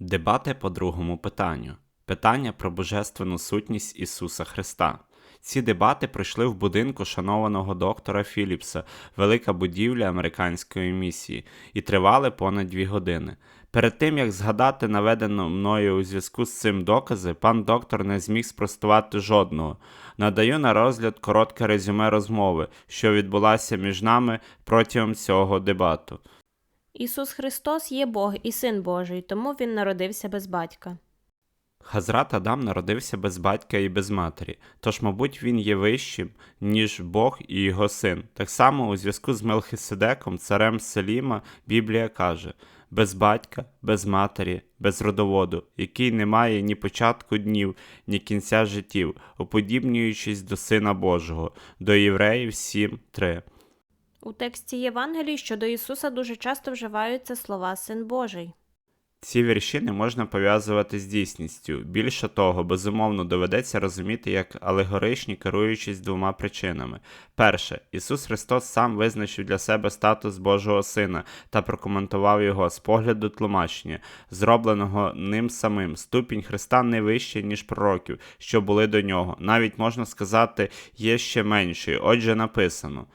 Дебати по другому питанню. Питання про божественну сутність Ісуса Христа. Ці дебати пройшли в будинку шанованого доктора Філіпса, велика будівля американської місії, і тривали понад дві години. Перед тим як згадати наведено мною у зв'язку з цим докази, пан доктор не зміг спростувати жодного. Надаю на розгляд коротке резюме розмови, що відбулася між нами протягом цього дебату. Ісус Христос є Бог і Син Божий, тому Він народився без батька. Хазрат Адам народився без батька і без матері, тож, мабуть, він є вищим, ніж Бог і його син. Так само у зв'язку з Мелхиседеком, царем Селіма, Біблія каже: без батька, без матері, без родоводу, який не має ні початку днів, ні кінця життів, уподібнюючись до Сина Божого, до Євреїв 7.3. У тексті Євангелій щодо Ісуса дуже часто вживаються слова Син Божий. Ці вірші не можна пов'язувати з дійсністю. Більше того, безумовно доведеться розуміти як алегоричні, керуючись двома причинами. Перше, Ісус Христос сам визначив для себе статус Божого Сина та прокоментував його з погляду тлумачення, зробленого ним самим. Ступінь Христа не вищий, ніж пророків, що були до нього. Навіть можна сказати, є ще менший. Отже, написано.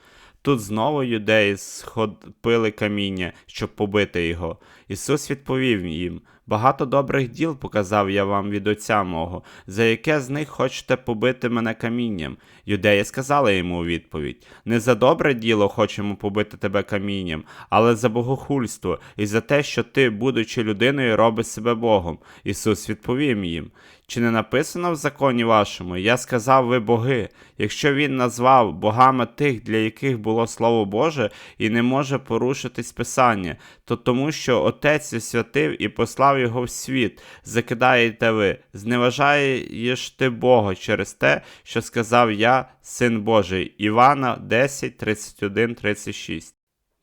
Тут знову юдеї схопили каміння, щоб побити його. Ісус відповів їм: Багато добрих діл показав я вам від Отця мого, за яке з них хочете побити мене камінням. Юдеї сказали йому у відповідь: Не за добре діло хочемо побити тебе камінням, але за богохульство і за те, що ти, будучи людиною, робиш себе Богом. Ісус відповів їм: Чи не написано в законі вашому? Я сказав ви боги. Якщо він назвав богами тих, для яких було Слово Боже, і не може порушитись Писання, то тому, що Отець святив і послав його в світ, закидаєте ви, зневажаєш ти Бога через те, що сказав я, Син Божий. Івана 10, 31, 36.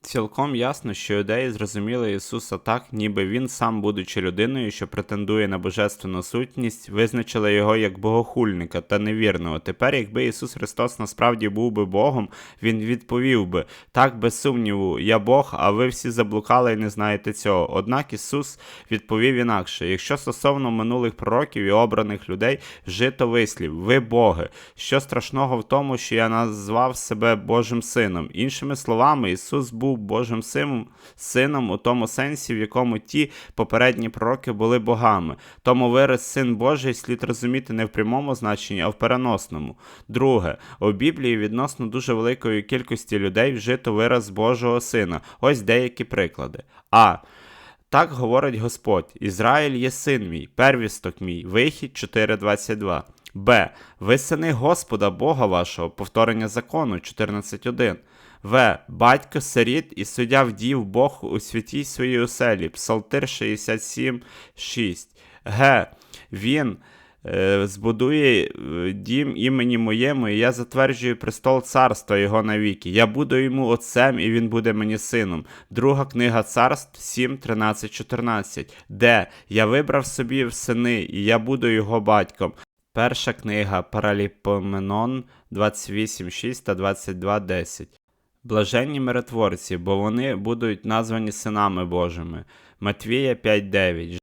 Цілком ясно, що юдеї зрозуміли Ісуса так, ніби Він сам, будучи людиною, що претендує на божественну сутність, визначили його як богохульника та невірного. Тепер, якби Ісус Христос насправді був би Богом, Він відповів би так, без сумніву, я Бог, а ви всі заблукали і не знаєте цього. Однак Ісус відповів інакше: якщо стосовно минулих пророків і обраних людей вжито вислів, ви Боги. Що страшного в тому, що я назвав себе Божим Сином? Іншими словами, Ісус був Божим сином, сином у тому сенсі, в якому ті попередні пророки були богами. Тому вираз син Божий слід розуміти не в прямому значенні, а в переносному. Друге, у Біблії відносно дуже великої кількості людей вжито вираз Божого сина. Ось деякі приклади. А. Так говорить Господь: Ізраїль є син мій, первісток мій, вихід 4.22. Б. Ви сини Господа Бога вашого, повторення закону 14.1. В. Батько сиріт і суддя вдів Бог у святій своїй оселі. Псалтир 67.6. Г. Він е, збудує е, дім імені моєму, і я затверджую престол царства його навіки. Я буду йому отцем, і він буде мені сином. Друга книга царств 7, 13, 14. Д. Я вибрав собі сини, і я буду його батьком. Перша книга Параліпоменон 28.6 та 22.10. Блаженні миротворці, бо вони будуть названі синами Божими. Матвія 5.9.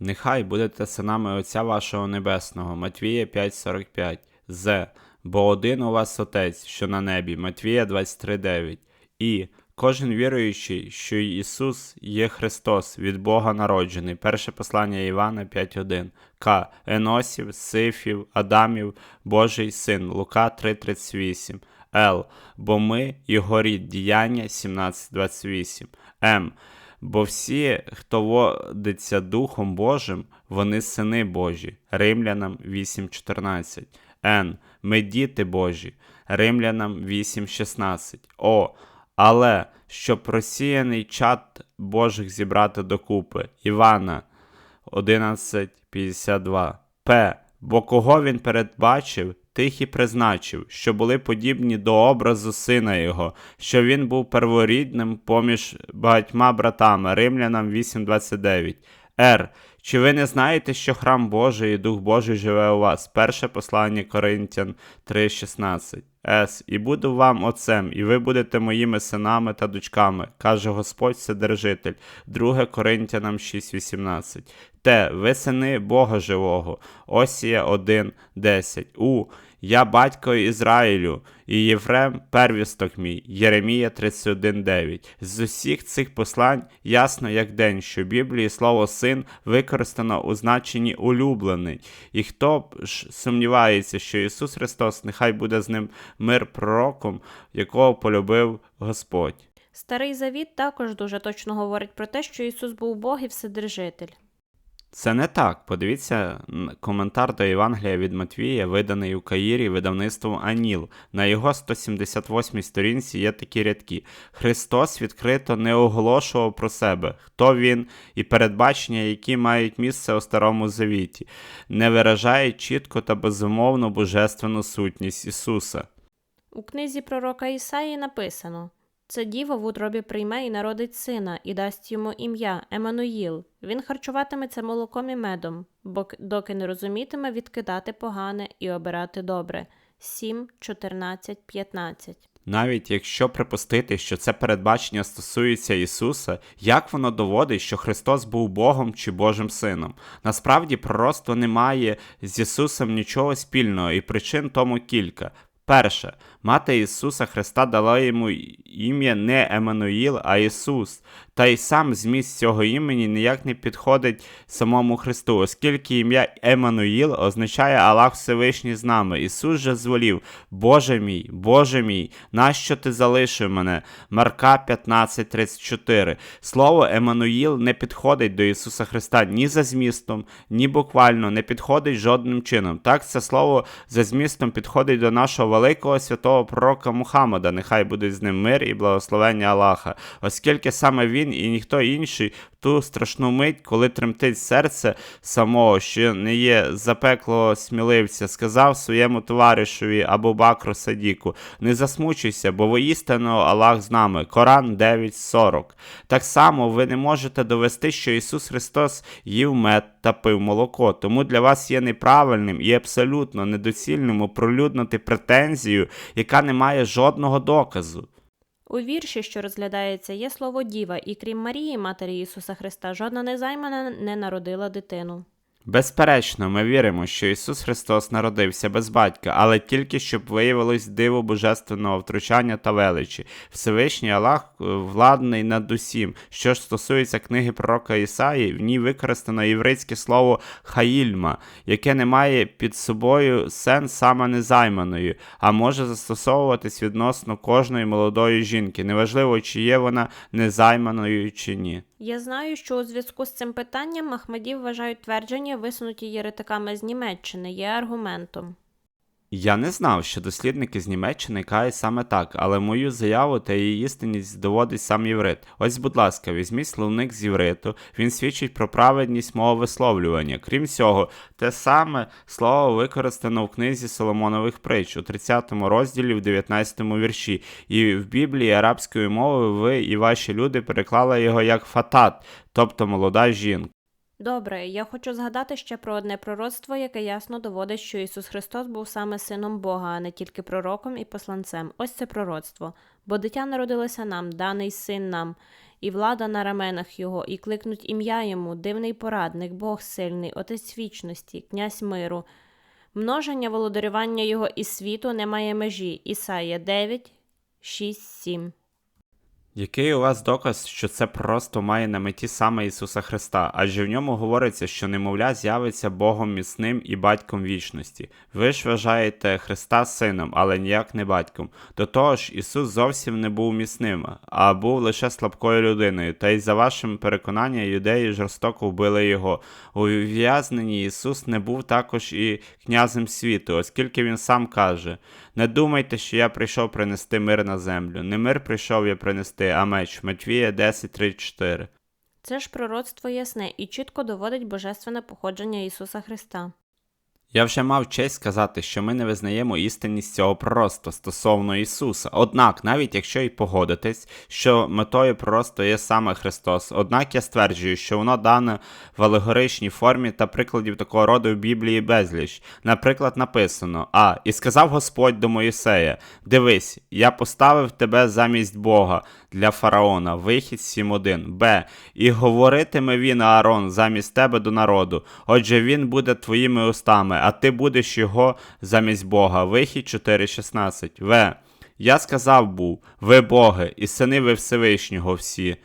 Нехай будете синами Отця вашого Небесного. Матвія 5.45. З. Бо один у вас Отець, що на небі. Матвія 23.9. І. Кожен віруючий, що Ісус є Христос, від Бога народжений. Перше послання Івана 5.1. К. Еносів, Сифів, Адамів, Божий Син. Лука 3.38. Л. Бо ми його рід діяння 17.28. М. Бо всі, хто водиться Духом Божим, вони сини Божі. Римлянам 8.14. Н. Ми діти Божі. Римлянам 8.16. О. Але щоб просіяний чад Божих зібрати докупи. Івана 11.52. П. Бо кого він передбачив, тих і призначив, що були подібні до образу сина його, що він був перворідним поміж багатьма братами, Римлянам 8.29. Р. Чи ви не знаєте, що храм Божий і Дух Божий живе у вас? Перше послання Коринтян 3.16. С, і буду вам отцем, і ви будете моїми синами та дочками, каже Господь Вседержитель. 2 Коринтянам 6.18. Те, Ви сини Бога живого. Осія 1, 10. У. Я батько Ізраїлю, і Єфрем первісток мій, Єремія 31.9. З усіх цих послань ясно як день, що в Біблії слово син використано у значенні улюблений. І хто ж сумнівається, що Ісус Христос, нехай буде з ним мир пророком, якого полюбив Господь. Старий Завіт також дуже точно говорить про те, що Ісус був Бог і Вседержитель. Це не так. Подивіться коментар до Євангелія від Матвія, виданий у Каїрі видавництвом Аніл. На його 178 сторінці є такі рядки: Христос відкрито не оголошував про себе, хто він, і передбачення, які мають місце у Старому Завіті, не виражає чітко та безумовно божественну сутність Ісуса. У книзі пророка Ісаї написано: Це діва в утробі прийме і народить сина, і дасть йому ім'я Еммануїл. Він харчуватиметься молоком і медом, бо доки не розумітиме відкидати погане і обирати добре. 7, 14, 15. Навіть якщо припустити, що це передбачення стосується Ісуса, як воно доводить, що Христос був Богом чи Божим Сином? Насправді пророцтво не має з Ісусом нічого спільного, і причин тому кілька. Перше, мати Ісуса Христа дала йому ім'я не Еммануїл, а Ісус. Та й сам зміст цього імені ніяк не підходить самому Христу, оскільки ім'я Еммануїл означає Аллах Всевишній з нами. Ісус же зволів: Боже мій, Боже мій, нащо ти залишив мене? Марка 15:34. Слово Еммануїл не підходить до Ісуса Христа ні за змістом, ні буквально не підходить жодним чином. Так, це слово за змістом підходить до нашого великого святого пророка Мухаммада, нехай буде з ним мир і благословення Аллаха, оскільки саме він і ніхто інший ту страшну мить, коли тремтить серце самого, що не є запеклого сміливця, сказав своєму товаришеві Абу Бакру Садіку: Не засмучуйся, бо воістину Аллах з нами. Коран 9.40. Так само ви не можете довести, що Ісус Христос їв мед та пив молоко, тому для вас є неправильним і абсолютно недоцільним оприлюднити претензію, яка не має жодного доказу. У вірші, що розглядається, є слово діва, і крім Марії, матері Ісуса Христа, жодна незаймана не народила дитину. Безперечно, ми віримо, що Ісус Христос народився без батька, але тільки щоб виявилось диво божественного втручання та величі. Всевишній Аллах е, владний над усім. Що ж стосується книги пророка Ісаї, в ній використано єврейське слово хаїльма, яке не має під собою сенс саме незайманою, а може застосовуватись відносно кожної молодої жінки, неважливо, чи є вона незайманою чи ні. Я знаю, що у зв'язку з цим питанням Ахмадів вважають твердження, висунуті єретиками з Німеччини, є аргументом. Я не знав, що дослідники з Німеччини кажуть саме так, але мою заяву та її істинність доводить сам єврит. Ось, будь ласка, візьміть словник з євриту, він свідчить про праведність мого висловлювання. Крім цього, те саме слово використано в книзі Соломонових притч у 30 розділі в 19 вірші, і в Біблії арабською мовою ви і ваші люди переклали його як фатат, тобто молода жінка. Добре, я хочу згадати ще про одне пророцтво, яке ясно доводить, що Ісус Христос був саме сином Бога, а не тільки пророком і посланцем. Ось це пророцтво. Бо дитя народилося нам, даний син нам, і влада на раменах його, і кликнуть ім'я йому, дивний порадник, Бог сильний, Отець вічності, князь миру. Множення володарювання його із світу не має межі. Ісая 9, 6, 7. Який у вас доказ, що це просто має на меті саме Ісуса Христа, адже в ньому говориться, що немовля з'явиться Богом міцним і батьком вічності. Ви ж вважаєте Христа сином, але ніяк не батьком. До того ж, Ісус зовсім не був міцним, а був лише слабкою людиною, та й за вашим переконанням юдеї жорстоко вбили його. Ув'язненні Ісус не був також і князем світу, оскільки він сам каже: Не думайте, що я прийшов принести мир на землю. Не мир прийшов я принести, а меч. Матвія 10.3.4. Це ж пророцтво ясне і чітко доводить божественне походження Ісуса Христа. Я вже мав честь сказати, що ми не визнаємо істинність цього пророцтва стосовно Ісуса. Однак, навіть якщо й погодитесь, що метою пророцтва є саме Христос, однак я стверджую, що воно дане в алегоричній формі та прикладів такого роду в Біблії безліч. Наприклад, написано: А, і сказав Господь до Моїсея: Дивись, я поставив тебе замість Бога для фараона, вихід 7.1. Б. І говоритиме він Аарон замість тебе до народу. Отже, він буде твоїми устами, а ти будеш його замість Бога. Вихід 4.16. В. Я сказав був, ви боги, і сини ви Всевишнього всі.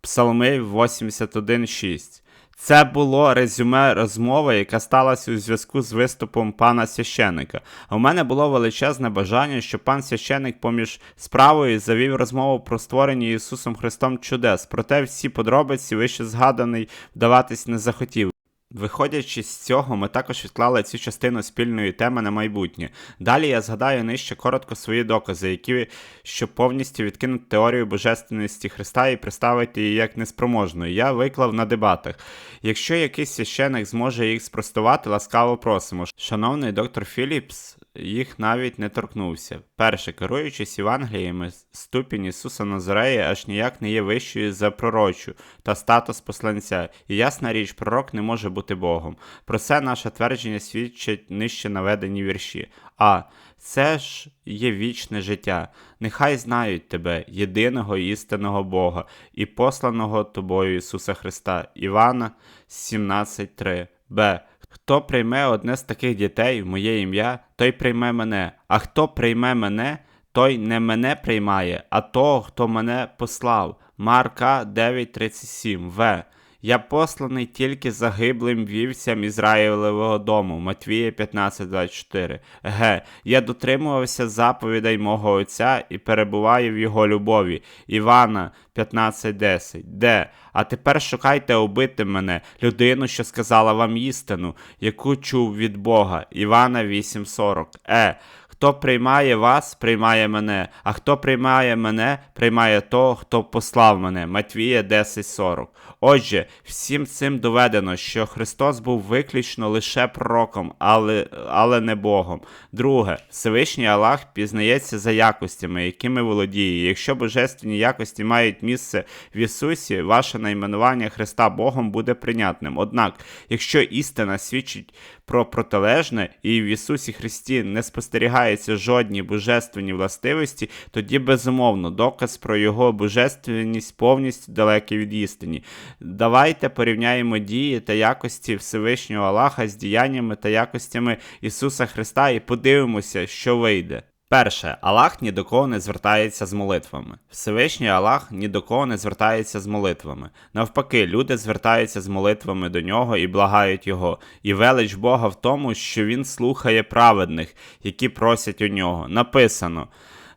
Псалми 81.6. Це було резюме розмови, яка сталася у зв'язку з виступом пана священика. А у мене було величезне бажання, щоб пан священик поміж справою завів розмову про створення Ісусом Христом чудес, проте всі подробиці вище згаданий вдаватись не захотів. Виходячи з цього, ми також відклали цю частину спільної теми на майбутнє. Далі я згадаю нижче коротко свої докази, які щоб повністю відкинути теорію божественності Христа і представити її як неспроможною. Я виклав на дебатах. Якщо якийсь священик зможе їх спростувати, ласкаво просимо. Шановний доктор Філіпс їх навіть не торкнувся. Перше, керуючись Євангеліями, ступінь Ісуса Назарея аж ніяк не є вищою за пророчу та статус посланця, і ясна річ, пророк не може бути Богом. Про це наше твердження свідчать нижче наведені вірші. А це ж є вічне життя. Нехай знають тебе, єдиного істинного Бога, і посланого тобою Ісуса Христа. Івана 17.3. Б. Хто прийме одне з таких дітей в моє ім'я, той прийме мене, а хто прийме мене, той не мене приймає, а того, хто мене послав. Марка 9.37 В. Я посланий тільки загиблим вівцям Ізраїлевого дому. Матвія 15.24. Г. Я дотримувався заповідей мого Отця і перебуваю в його любові. Івана 15.10. Д. А тепер шукайте убити мене, людину, що сказала вам істину, яку чув від Бога. Івана 8.40. Е. Хто приймає вас, приймає мене, а хто приймає мене, приймає того, хто послав мене. Матвія 10.40. Отже, всім цим доведено, що Христос був виключно лише пророком, але, але не Богом. Друге, Всевишній Аллах пізнається за якостями, якими володіє. Якщо божественні якості мають місце в Ісусі, ваше найменування Христа Богом буде прийнятним. Однак, якщо істина свідчить про протилежне і в Ісусі Христі не спостерігаються жодні божественні властивості, тоді безумовно доказ про його божественність повністю далекий від істині. Давайте порівняємо дії та якості Всевишнього Аллаха з діяннями та якостями Ісуса Христа і подивимося, що вийде. Перше, Аллах ні до кого не звертається з молитвами. Всевишній Аллах ні до кого не звертається з молитвами. Навпаки, люди звертаються з молитвами до нього і благають його. І велич Бога в тому, що він слухає праведних, які просять у нього. Написано: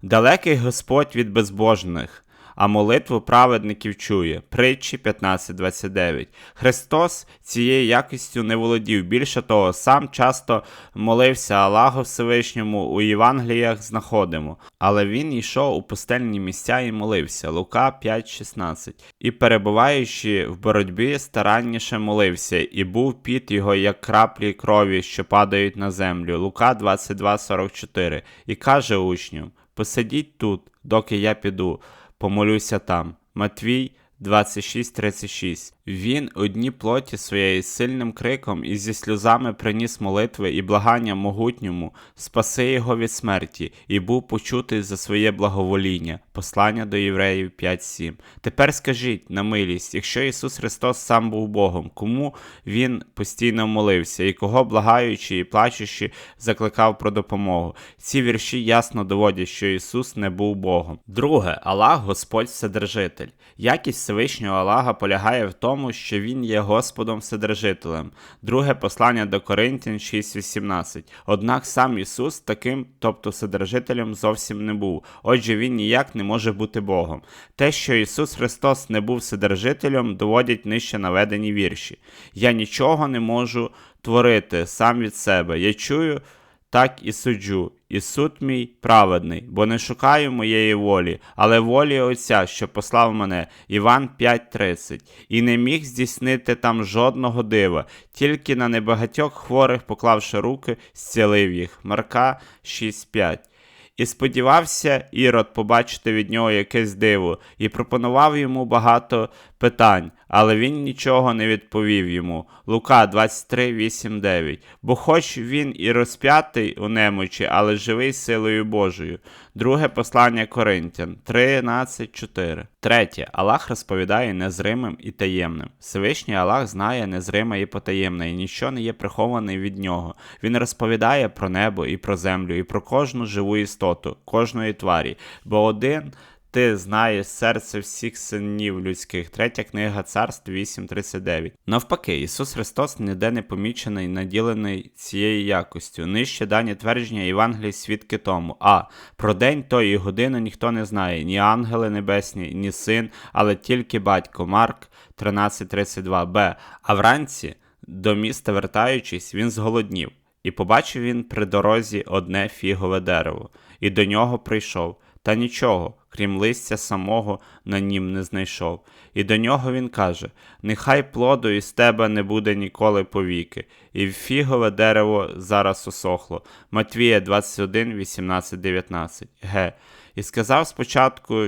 Далекий Господь від безбожних. А молитву праведників чує. Притчі 15.29. Христос цією якістю не володів. Більше того, сам часто молився Аллаху Всевишньому у Євангеліях знаходимо. Але він йшов у пустельні місця і молився. Лука 5.16. І перебуваючи в боротьбі, старанніше молився, і був під його, як краплі крові, що падають на землю. Лука 22.44. І каже учням: Посидіть тут, доки я піду помолюся там. Матвій 26.36. Він у дні плоті своєї сильним криком і зі сльозами приніс молитви і благання могутньому, спаси його від смерті, і був почутий за своє благовоління. Послання до євреїв 5.7. Тепер скажіть на милість, якщо Ісус Христос сам був Богом, кому Він постійно молився, і кого благаючи і плачучи, закликав про допомогу. Ці вірші ясно доводять, що Ісус не був Богом. Друге, Аллах Господь Вседержитель. Якість Всевишнього Аллаха полягає в тому, що Він є Господом Вседержителем. Друге послання до Коринтян 6.18. Однак сам Ісус таким, тобто Вседержителем, зовсім не був. Отже, Він ніяк не може бути Богом. Те, що Ісус Христос не був Вседержителем, доводять нижче наведені вірші. Я нічого не можу творити сам від себе. Я чую, так і суджу. І суд мій праведний, бо не шукаю моєї волі, але волі Отця, що послав мене. Іван 5.30. І не міг здійснити там жодного дива, тільки на небагатьох хворих, поклавши руки, зцілив їх. Марка 6.5. І сподівався Ірод побачити від нього якесь диво, і пропонував йому багато питань, але він нічого не відповів йому. Лука 23, 8, 9. Бо хоч він і розп'ятий у немочі, але живий силою Божою. Друге послання Коринтян 13, 4. Третє. Аллах розповідає незримим і таємним. Всевишній Аллах знає незриме і потаємне, і ніщо не є прихований від нього. Він розповідає про небо і про землю, і про кожну живу істоту, кожної тварі, бо один ти знаєш серце всіх синів людських. Третя книга царств 8.39. Навпаки, Ісус Христос ніде не помічений, наділений цією якостю. Нижче дані твердження Євангелії свідки тому. А. Про день той і годину ніхто не знає, ні ангели небесні, ні син, але тільки батько. Марк 13.32. Б. А вранці, до міста вертаючись, він зголоднів. І побачив він при дорозі одне фігове дерево, і до нього прийшов, та нічого, крім листя самого, на нім не знайшов. І до нього він каже: Нехай плоду із тебе не буде ніколи повіки, і фігове дерево зараз усохло. Матвія 21, 18, 19. Г. І сказав спочатку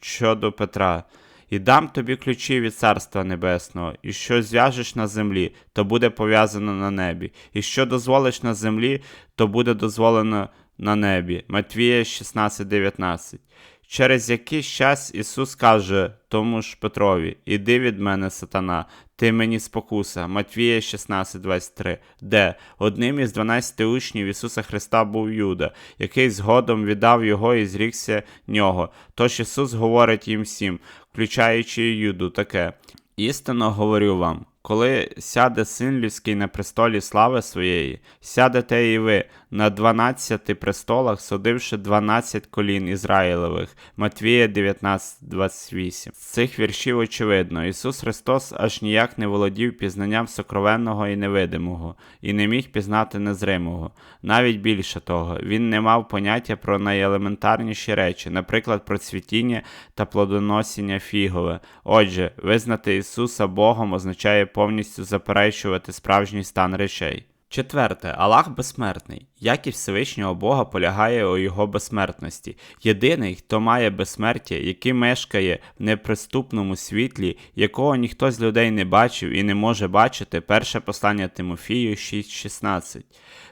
щодо Петра. І дам тобі ключі від Царства Небесного, і що зв'яжеш на землі, то буде пов'язано на небі, і що дозволиш на землі, то буде дозволено на небі. Матвія 16:19. Через якийсь час Ісус каже тому ж Петрові: Іди від мене, сатана, ти мені спокуса. Матвія 16:23, де одним із 12 учнів Ісуса Христа був Юда, який згодом віддав його і зрікся нього. Тож Ісус говорить їм всім, включаючи Юду, таке: Істинно говорю вам. Коли сяде син людський на престолі слави своєї, сядете і ви на дванадцяти престолах, судивши дванадцять колін Ізраїлевих. Матвія 19.28. З цих віршів очевидно, Ісус Христос аж ніяк не володів пізнанням сокровенного і невидимого, і не міг пізнати незримого. Навіть більше того, Він не мав поняття про найелементарніші речі, наприклад, про цвітіння та плодоносіння фігове. Отже, визнати Ісуса Богом означає повністю заперечувати справжній стан речей. Четверте, Аллах безсмертний. Якість Всевишнього Бога полягає у його безсмертності. Єдиний, хто має безсмертя, який мешкає в неприступному світлі, якого ніхто з людей не бачив і не може бачити, перше послання Тимофію 6.16.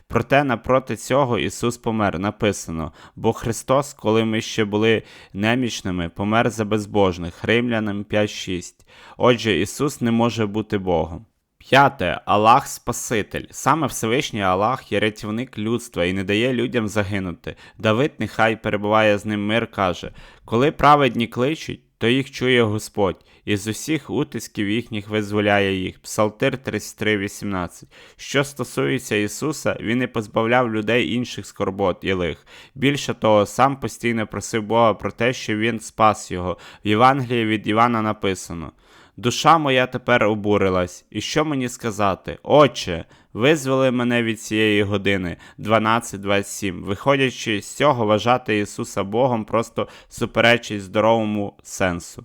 Проте напроти цього Ісус помер, написано, бо Христос, коли ми ще були немічними, помер за безбожних. Римлянам 5.6. Отже, Ісус не може бути Богом. П'яте. Аллах Спаситель. Саме Всевишній Аллах є рятівник людства і не дає людям загинути. Давид, нехай перебуває з ним мир, каже: Коли праведні кличуть, то їх чує Господь, і з усіх утисків їхніх визволяє їх. Псалтир 33.18. Що стосується Ісуса, Він не позбавляв людей інших скорбот і лих. Більше того, сам постійно просив Бога про те, що Він спас його. В Євангелії від Івана написано. Душа моя тепер обурилась, і що мені сказати? Отче, визвели мене від цієї години 12.27. Виходячи з цього, вважати Ісуса Богом просто суперечить здоровому сенсу.